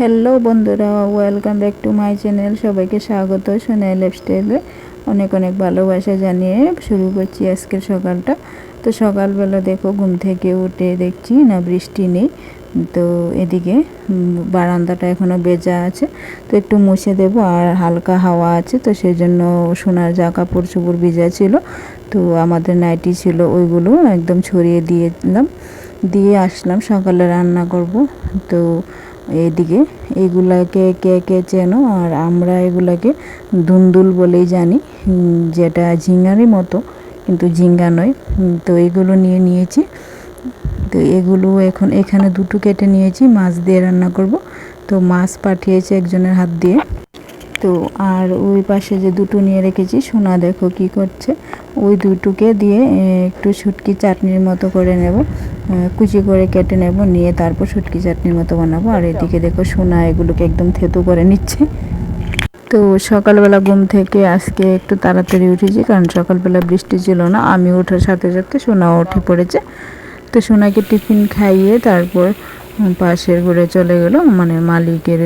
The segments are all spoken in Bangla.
হ্যালো বন্ধুরা welcome back to my channel সবাইকে স্বাগত সোনাই লাইফস্টাইলে অনেক অনেক ভালোবাসা জানিয়ে শুরু করছি আজকের সকালটা। তো সকালবেলা দেখো, ঘুম থেকে উঠে দেখছি না বৃষ্টি নেই। তো এদিকে বারান্দাটা এখনও বেজা আছে। তো একটু মুছে দেব আর হালকা হাওয়া আছে। তো সেই জন্য সোনার যা কাপড় চোপড় ভিজা ছিল, তো আমাদের নাইটি ছিল ওইগুলো একদম ছড়িয়ে দিয়েছিলাম দিয়ে আসলাম, সকালে রান্না করব। তো এদিকে এগুলাকে কে কে চেনো? আর আমরা এগুলাকে দুন্দুল বলেই জানি যেটা ঝিঙ্গারই মতো, কিন্তু ঝিঙ্গা নয়। তো এগুলো নিয়ে নিয়েছি। তো এগুলো এখন এখানে দুটো কেটে নিয়েছি, মাছ দিয়ে রান্না করব। তো মাছ পাঠিয়েছে একজনের হাত দিয়ে। তো আর ওই পাশে যে দুটো নিয়ে রেখেছি, সোনা দেখো কি করছে। ওই দুটোকে দিয়ে একটু শুটকি চাটনির মতো করে নেব। কুচি করে কেটে নেব নিয়ে তারপর শুটকি চাটনির মতো বানাবো। আর এদিকে দেখো সোনা এগুলোকে একদম থেতু করে নিচ্ছে। তো সকালবেলা ঘুম থেকে আজকে একটু তাড়াতাড়ি উঠেছি কারণ সকালবেলা বৃষ্টি ছিল না। আমি ওঠার সাথে সাথে সোনাও উঠে পড়েছে। তো সোনাকে টিফিন খাইয়ে তারপর পাশের ঘরে চলে গেল। মানে মালিকের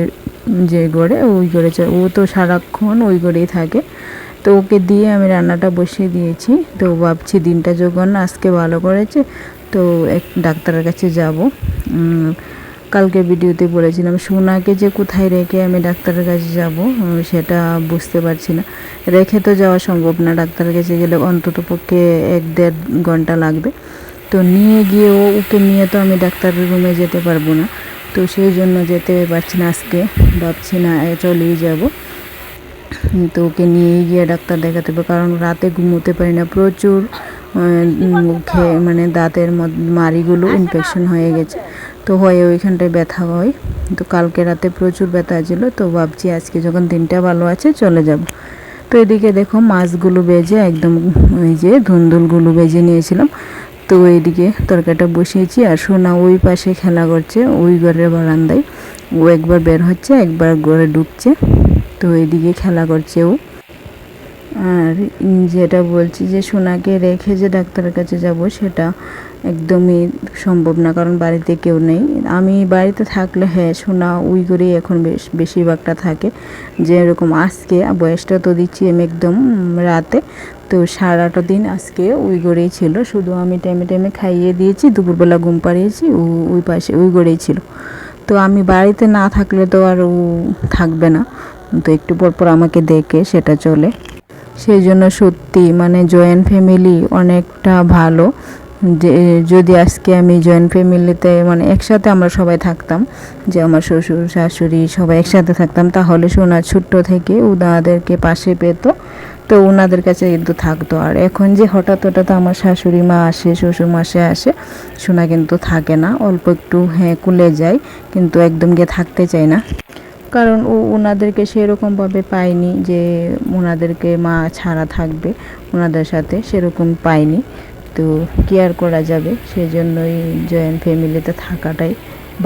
যে ঘরে ওই ঘরে ও তো সারাক্ষণ ওই ঘরেই থাকে। তো ওকে দিয়ে আমি রান্নাটা বসিয়ে দিয়েছি। তো ভাবছি দিনটা যখন আজকে ভালো করেছে তো এক ডাক্তারের কাছে যাব। কালকে ভিডিওতে বলেছিলাম, সোনাকে যে কোথায় রেখে আমি ডাক্তারের কাছে যাব সেটা বুঝতে পারছি না। রেখে তো যাওয়া সম্ভব না, ডাক্তারের কাছে গেলে অন্তত পক্ষে এক দেড় ঘণ্টা লাগবে। তো নিয়ে গিয়ে ও, ওকে নিয়ে তো আমি ডাক্তারের রুমে যেতে পারব না। তো সেই জন্য যেতে পারছি না আজকে, ভাবছি না চলেই যাব। তো ওকে নিয়ে গিয়ে ডাক্তার দেখাতে হবে, কারণ রাতে ঘুমোতে পারি না, প্রচুর মুখে মানে দাঁতের মাড়িগুলো ইনফেকশন হয়ে গেছে। তো হয়ে ওইখানটায় ব্যথা হয়। তো কালকে রাতে প্রচুর ব্যথা ছিল। তো ভাবছি আজকে যখন দিনটা ভালো আছে চলে যাব। তো এদিকে দেখো মাছগুলো বেজে একদম ওই যে ধুন্দুলগুলো বেজে নিয়েছিলাম। তো এইদিকে তরকারিটা বসিয়েছি আর সোনা ওই পাশে খেলা করছে ওই ঘরের বারান্দায়। ও একবার বের হচ্ছে, একবার ঘরে ঢুকছে। তো এদিকে খেলা করছে ও। আর যেটা বলছি যে সোনাকে রেখে যে ডাক্তারের কাছে যাব, সেটা একদমই সম্ভব না, কারণ বাড়িতে কেউ নেই। আমি বাড়িতে থাকলে হ্যাঁ সোনা উই করেই এখন বেশ, বেশিরভাগটা থাকে। যে এরকম আজকে, বয়সটা তো দিচ্ছি আমি একদম রাতে। তো সারাটা দিন আজকে ওই গড়েই ছিল। শুধু আমি টাইমে টাইমে খাইয়ে দিয়েছি, দুপুরবেলা ঘুম পাড়িয়েছি ওই পাশে ওই গড়েই ছিল। তো আমি বাড়িতে না থাকলে তো আর ও থাকবে না। তো একটু পর পর আমাকে দেখে সেটা চলে। সেই জন্য সত্যি মানে জয়েন্ট ফ্যামিলি অনেকটা ভালো। যে, যদি আজকে আমি জয়েন্ট ফ্যামিলিতে মানে একসাথে আমরা সবাই থাকতাম, যে আমার শ্বশুর, শাশুড়ি সবাই একসাথে থাকতাম, তাহলে সোনা ছোট্ট থেকে ওনাদেরকে পাশে পেতো, তো ওনাদের কাছে কিন্তু থাকতো। আর এখন যে হঠাৎ হঠাৎ আমার শাশুড়ি মা আসে, শ্বশুর মাসে আসে, সোনা কিন্তু থাকে না। অল্প একটু হ্যাঁ কুলে যায়, কিন্তু একদম গিয়ে থাকতে চায় না। কারণ ও ওনাদেরকে সেরকমভাবে পায়নি যে ওনাদেরকে মা ছাড়া থাকবে, ওনাদের সাথে সেরকম পায়নি। তো কেয়ার করা যাবে? সেজন্যই জয়েন্ট ফ্যামিলিতে থাকাটাই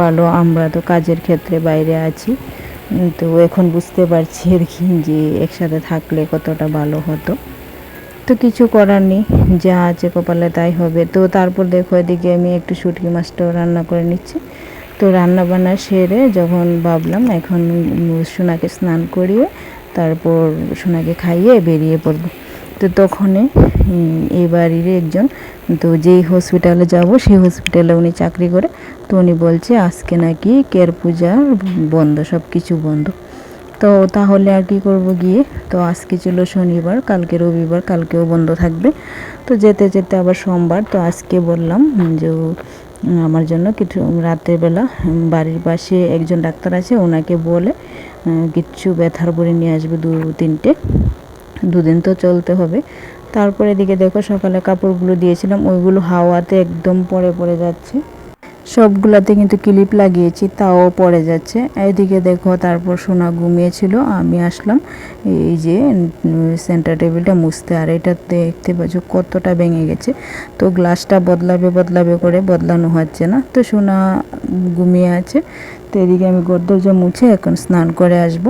ভালো। আমরা তো কাজের ক্ষেত্রে বাইরে আছি। তো এখন বুঝতে পারছি আর কি যে একসাথে থাকলে কতটা ভালো হতো। তো কিছু করার নেই, যা আছে কপালে তাই হবে। তো তারপর দেখো এদিকে আমি একটু শুটকি মাছটাও রান্না করে নিচ্ছি। তো রান্না বান্না সেরে যখন ভাবলাম এখন সোনাকে স্নান করিয়ে তারপর সোনাকে খাইয়ে বেরিয়ে পড়ব। তো তখনই এই বাড়ির একজন, তো যেই হসপিটালে যাব, সেই হসপিটালে উনি চাকরি করে, তো উনি বলছে, আজকে নাকি কেয়ার পূজা বন্ধ সব কিছু বন্ধ। তো তাহলে আর কি করব গিয়ে? তো আজকে ছিল শনিবার, কালকে রবিবার, কালকেও বন্ধ থাকবে। তো যেতে যেতে আবার সোমবার, তো আজকে বললাম যে আমার জন্য কিছু রাত্রেবেলা বাড়ির পাশে একজন ডাক্তার আছে, ওনাকে বলে কিচ্ছু ব্যথার বড়ি নিয়ে আসবে দু, তিনটে। দুদিন তো চলতে হবে। তারপরে এদিকে দেখো সকালে কাপড়গুলো দিয়েছিলাম, ওইগুলো হাওয়াতে একদম পরে পড়ে যাচ্ছে। সবগুলাতে কিন্তু ক্লিপ লাগিয়েছি, তাও পড়ে যাচ্ছে। এদিকে দেখো, তারপর সোনা ঘুমিয়েছিল, আমি আসলাম। এই যে সেন্টার টেবিলটা মুছতে, আর এটা দেখতে পাচ্ছ কতটা ভেঙে গেছে। তো গ্লাসটা বদলাবে বদলাবে করে বদলানো হচ্ছে না। তো সোনা ঘুমিয়ে আছে, তো এদিকে আমি গোদরজা মুছে এখন স্নান করে আসব।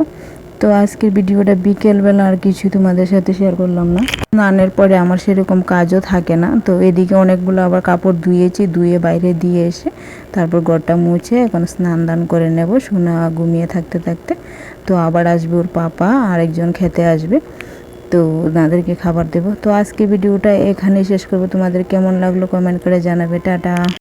তো আজকের ভিডিওটা বিকেলবেলা আর কিছু তোমাদের সাথে শেয়ার করলাম না। স্নানের পরে আমার সেরকম কাজও থাকে না, তো এদিকে অনেকগুলো আবার কাপড় ধুয়েছি, ধুয়ে বাইরে দিয়ে এসে তারপর ঘরটা মুছে এখন স্নান দান করে নেব, সোনা ঘুমিয়ে থাকতে থাকতে। তো আবার আসবে ওর পাপা, আরেকজন খেতে আসবে, তো ওনাদেরকে খাবার দেবো। তো আজকে ভিডিওটা এখানেই শেষ করব। তোমাদের কেমন লাগল কমেন্ট করে জানাবে। টাটা।